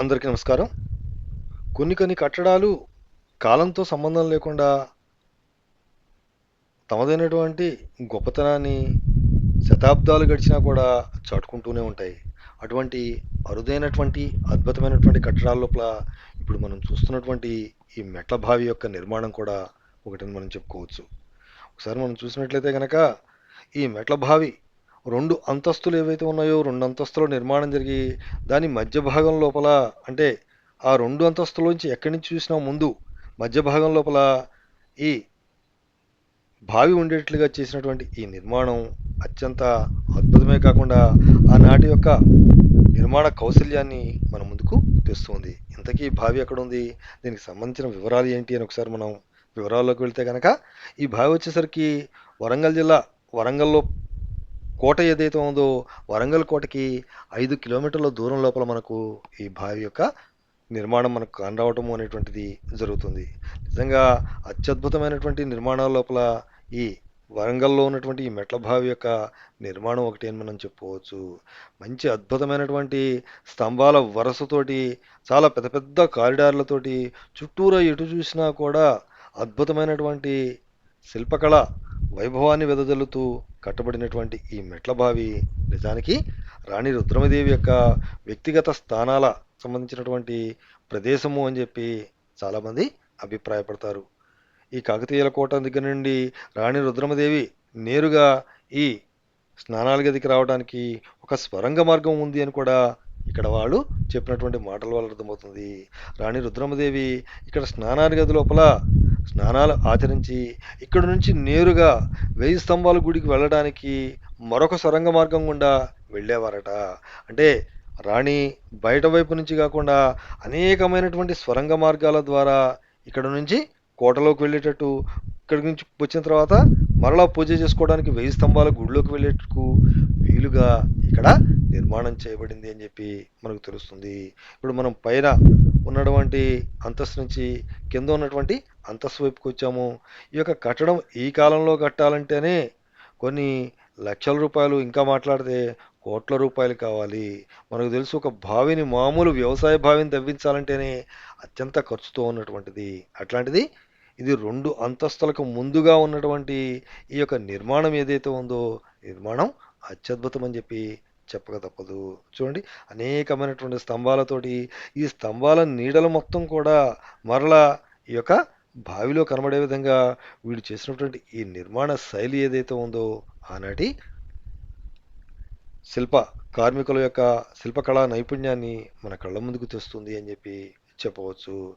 అందరికీ నమస్కారం. కొన్ని కొన్ని కట్టడాలు కాలంతో సంబంధం లేకుండా తమదైనటువంటి గొప్పతనాన్ని శతాబ్దాలు గడిచినా కూడా చాటుకుంటూనే ఉంటాయి. అటువంటి అరుదైనటువంటి అద్భుతమైనటువంటి కట్టడాల లోపల ఇప్పుడు మనం చూస్తున్నటువంటి ఈ మెట్ల బావి యొక్క నిర్మాణం కూడా ఒకటని మనం చెప్పుకోవచ్చు. ఒకసారి మనం చూసినట్లయితే కనుక ఈ మెట్ల బావి రెండు అంతస్తులు ఏవైతే ఉన్నాయో రెండు అంతస్తుల నిర్మాణం జరిగి దాని మధ్య భాగం లోపల అంటే ఆ రెండు అంతస్తులోంచి ఎక్కడి నుంచి చూసినా ముందు మధ్య భాగం లోపల ఈ బావి ఉండేట్లుగా చేసినటువంటి ఈ నిర్మాణం అత్యంత అద్భుతమే కాకుండా ఆనాటి యొక్క నిర్మాణ కౌశల్యాన్ని మన ముందుకు తెస్తుంది. ఇంతకీ బావి ఎక్కడ ఉంది? దీనికి సంబంధించిన వివరాలు ఏంటి అని ఒకసారి మనం వివరాల్లోకి వెళ్తే కనుక ఈ బావి వచ్చేసరికి వరంగల్ జిల్లా వరంగల్లో కోట ఏదైతే ఉందో వరంగల్ కోటకి ఐదు కిలోమీటర్ల దూరం లోపల మనకు ఈ బావి యొక్క నిర్మాణం మనకు కానరావటం అనేటువంటిది జరుగుతుంది. నిజంగా అత్యద్భుతమైనటువంటి నిర్మాణాల లోపల ఈ వరంగల్లో ఉన్నటువంటి ఈ మెట్ల బావి యొక్క నిర్మాణం ఒకటి అని మనం చెప్పుకోవచ్చు. మంచి అద్భుతమైనటువంటి స్తంభాల వరసతోటి చాలా పెద్ద పెద్ద కారిడార్లతోటి చుట్టూరా ఎటు చూసినా కూడా అద్భుతమైనటువంటి శిల్పకళ వైభవాన్ని వెదజల్లుతూ కట్టబడినటువంటి ఈ మెట్ల బావి నిజానికి రాణి రుద్రమదేవి యొక్క వ్యక్తిగత స్థానాల సంబంధించినటువంటి ప్రదేశము అని చెప్పి చాలామంది అభిప్రాయపడతారు. ఈ కాకతీయుల కోట దగ్గర నుండి రాణి రుద్రమదేవి నేరుగా ఈ స్నానాల గదికి రావడానికి ఒక స్వరంగ మార్గం ఉంది అని కూడా ఇక్కడ వాళ్ళు చెప్పినటువంటి మాటల వల్ల అర్థమవుతుంది. రాణి రుద్రమదేవి ఇక్కడ స్నానాల గది లోపల స్నానాలు ఆచరించి ఇక్కడ నుంచి నేరుగా వెయ్యి స్తంభాల గుడికి వెళ్ళడానికి మరొక సొరంగ మార్గం గుండా వెళ్ళేవారట. అంటే రాణి బయట వైపు నుంచి కాకుండా అనేకమైనటువంటి స్వరంగ మార్గాల ద్వారా ఇక్కడ నుంచి కోటలోకి వెళ్ళేటట్టు ఇక్కడి నుంచి వచ్చిన తర్వాత మరలా పూజ చేసుకోవడానికి వెయ్యి స్తంభాల గుడిలోకి వెళ్ళేటకు వీలుగా ఇక్కడ నిర్మాణం చేయబడింది అని చెప్పి మనకు తెలుస్తుంది. ఇప్పుడు మనం పైన ఉన్నటువంటి అంతస్తు నుంచి కింద ఉన్నటువంటి అంతస్తు వైపుకి వచ్చాము. ఈ యొక్క కట్టడం ఈ కాలంలో కట్టాలంటేనే కొన్ని లక్షల రూపాయలు ఇంకా మాట్లాడితే కోట్ల రూపాయలు కావాలి. మనకు తెలుసు ఒక బావిని మామూలు వ్యవసాయ బావిని తవ్వించాలంటేనే అత్యంత ఖర్చుతో ఉన్నటువంటిది. అట్లాంటిది ఇది రెండు అంతస్తులకు ముందుగా ఉన్నటువంటి ఈ యొక్క నిర్మాణం ఏదైతే ఉందో నిర్మాణం అత్యద్భుతం అని చెప్పి చెప్పక తప్పదు చూడండి అనేకమైనటువంటి స్తంభాలతోటి ఈ స్తంభాల నీడలు మొత్తం కూడా మరలా ఈ యొక్క బావిలో కనబడే విధంగా వీడు చేసినటువంటి ఈ నిర్మాణ శైలి ఏదైతే ఉందో ఆనాటి శిల్ప కార్మికుల యొక్క శిల్పకళా నైపుణ్యాన్ని మన కళ్ళ ముందుకు తెస్తుంది అని చెప్పి చెప్పవచ్చు.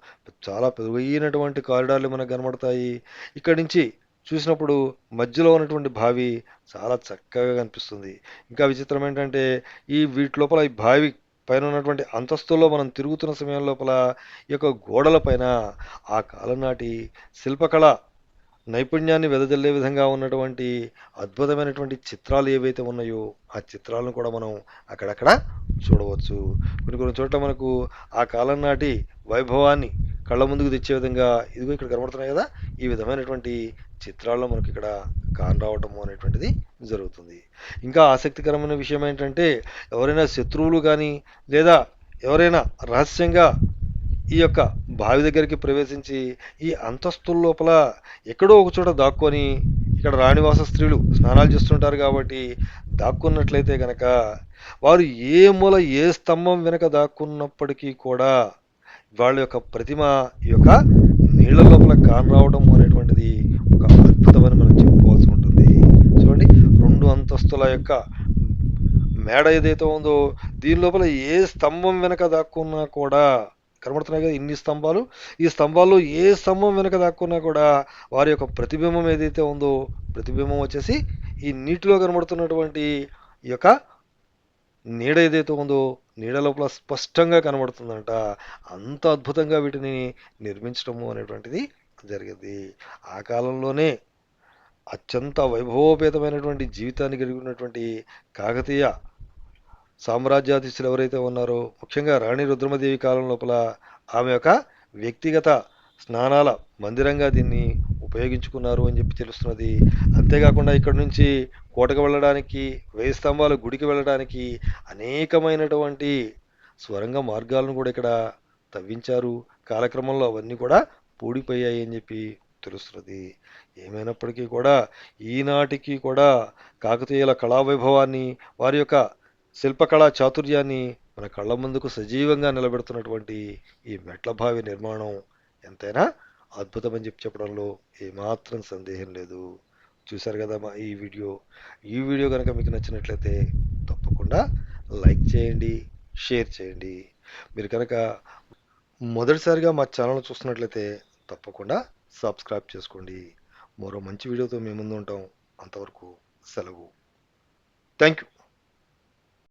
చాలా పెరిగినటువంటి కారిడార్లు మనకు కనబడతాయి. ఇక్కడి నుంచి చూసినప్పుడు మధ్యలో ఉన్నటువంటి బావి చాలా చక్కగా కనిపిస్తుంది. ఇంకా విచిత్రం ఏంటంటే ఈ వీటి లోపల ఈ బావి పైన ఉన్నటువంటి అంతస్తుల్లో మనం తిరుగుతున్న సమయం లోపల ఈ యొక్క గోడల పైన ఆ కాలం నాటి శిల్పకళ నైపుణ్యాన్ని వెదజల్లే విధంగా ఉన్నటువంటి అద్భుతమైనటువంటి చిత్రాలు ఏవైతే ఉన్నాయో ఆ చిత్రాలను కూడా మనం అక్కడక్కడ చూడవచ్చు. కొన్ని కొన్ని చోట్ల మనకు ఆ కాలం నాటి వైభవాన్ని కళ్ళ ముందుకు తెచ్చే విధంగా ఇదిగో ఇక్కడ కనబడుతున్నాయి కదా ఈ విధమైనటువంటి చిత్రాల్లో మనకి ఇక్కడ కానరావటము అనేటువంటిది జరుగుతుంది. ఇంకా ఆసక్తికరమైన విషయం ఏంటంటే ఎవరైనా శత్రువులు కానీ లేదా ఎవరైనా రహస్యంగా ఈ యొక్క బావి దగ్గరికి ప్రవేశించి ఈ అంతస్తుల లోపల ఎక్కడో ఒక చోట దాక్కొని ఇక్కడ రాణివాస స్త్రీలు స్నానాలు చేస్తుంటారు కాబట్టి దాక్కున్నట్లయితే కనుక వారు ఏ మూల ఏ స్తంభం వెనక దాక్కున్నప్పటికీ కూడా వాళ్ళ యొక్క ప్రతిమ ఈ యొక్క నీళ్ళ లోపల కానరావడం అనేటువంటిది ఒక అద్భుతమని మనం చెప్పుకోవాల్సి ఉంటుంది. చూడండి రెండు అంతస్తుల యొక్క మేడ ఏదైతే ఉందో దీని లోపల ఏ స్తంభం వెనక దాక్కున్నా కూడా కనబడుతున్నాయి కదా ఇన్ని స్తంభాలు. ఈ స్తంభాల్లో ఏ స్తంభం వెనక దాక్కున్నా కూడా వారి యొక్క ప్రతిబింబం ఏదైతే ఉందో ప్రతిబింబం వచ్చేసి ఈ నీటిలో కనబడుతున్నటువంటి ఈ యొక్క నీడ ఏదైతే ఉందో నీడ లోపల స్పష్టంగా కనబడుతుందంట. అంత అద్భుతంగా వీటిని నిర్మించడము అనేటువంటిది జరిగింది. ఆ కాలంలోనే అత్యంత వైభవోపేతమైనటువంటి జీవితాన్ని కలిగి ఉన్నటువంటి కాకతీయ సామ్రాజ్యాధీశులు ఎవరైతే ఉన్నారో ముఖ్యంగా రాణి రుద్రమదేవి కాలం లోపల ఆమె యొక్క వ్యక్తిగత స్నానాల మందిరంగా దీన్ని ఉపయోగించుకున్నారు అని చెప్పి తెలుస్తున్నది. అంతేకాకుండా ఇక్కడ నుంచి కోటకు వెళ్ళడానికి వేయి స్తంభాల గుడికి వెళ్ళడానికి అనేకమైనటువంటి స్వరంగ మార్గాలను కూడా ఇక్కడ తవ్వించారు. కాలక్రమంలో అవన్నీ కూడా పూడిపోయాయి అని చెప్పి తెలుస్తున్నది. ఏమైనప్పటికీ కూడా ఈనాటికి కూడా కాకతీయుల కళావైభవాన్ని వారి యొక్క శిల్పకళా చాతుర్యాన్ని మన కళ్ళ ముందుకు సజీవంగా నిలబెడుతున్నటువంటి ఈ మెట్లభావి నిర్మాణం ఎంతైనా అద్భుతమని చెప్పి చెప్పడంలో ఏమాత్రం సందేహం లేదు. చూశారు కదా మా ఈ వీడియో. ఈ వీడియో కనుక మీకు నచ్చినట్లయితే తప్పకుండా లైక్ చేయండి షేర్ చేయండి. మీరు కనుక మొదటిసారిగా మా ఛానల్ చూస్తున్నట్లయితే తప్పకుండా సబ్స్క్రైబ్ చేసుకోండి. మరో మంచి వీడియోతో మేము ముందు ఉంటాం. అంతవరకు సెలవు. Thank you